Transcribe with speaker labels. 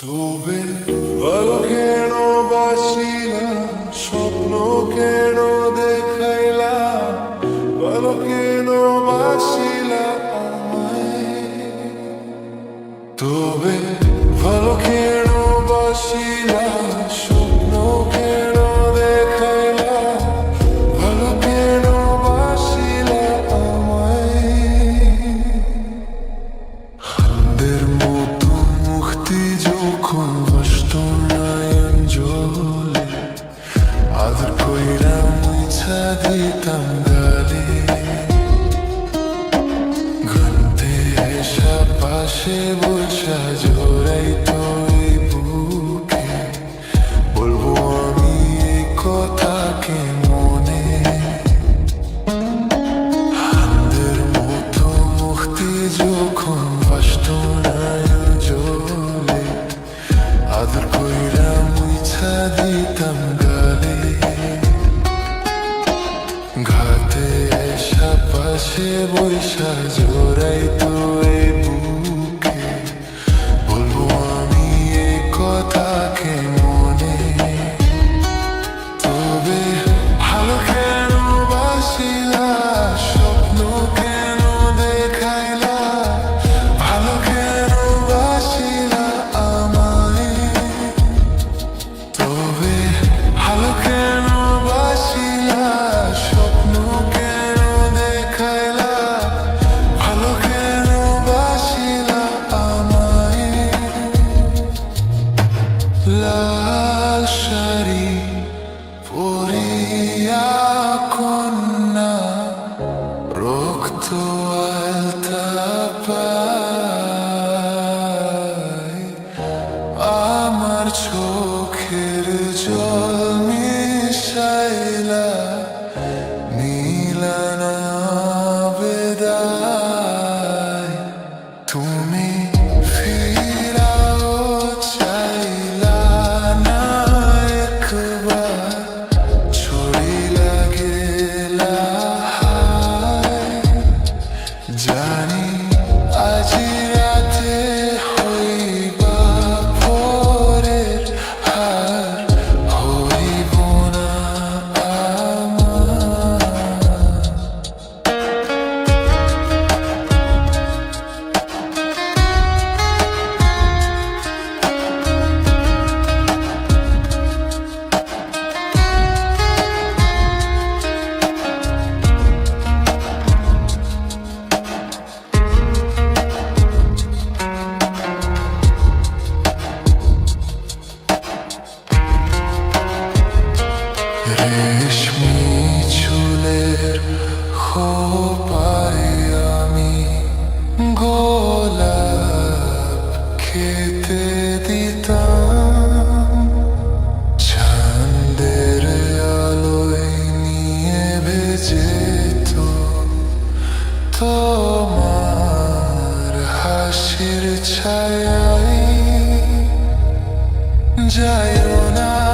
Speaker 1: Tu ven, যেতাম গালি ঘুরতে এসা পাশে বসা জোড়াইতো পাশে বৈশা জোড়াই তো এই to যেত তোমার হাসির ছায় যাইও না।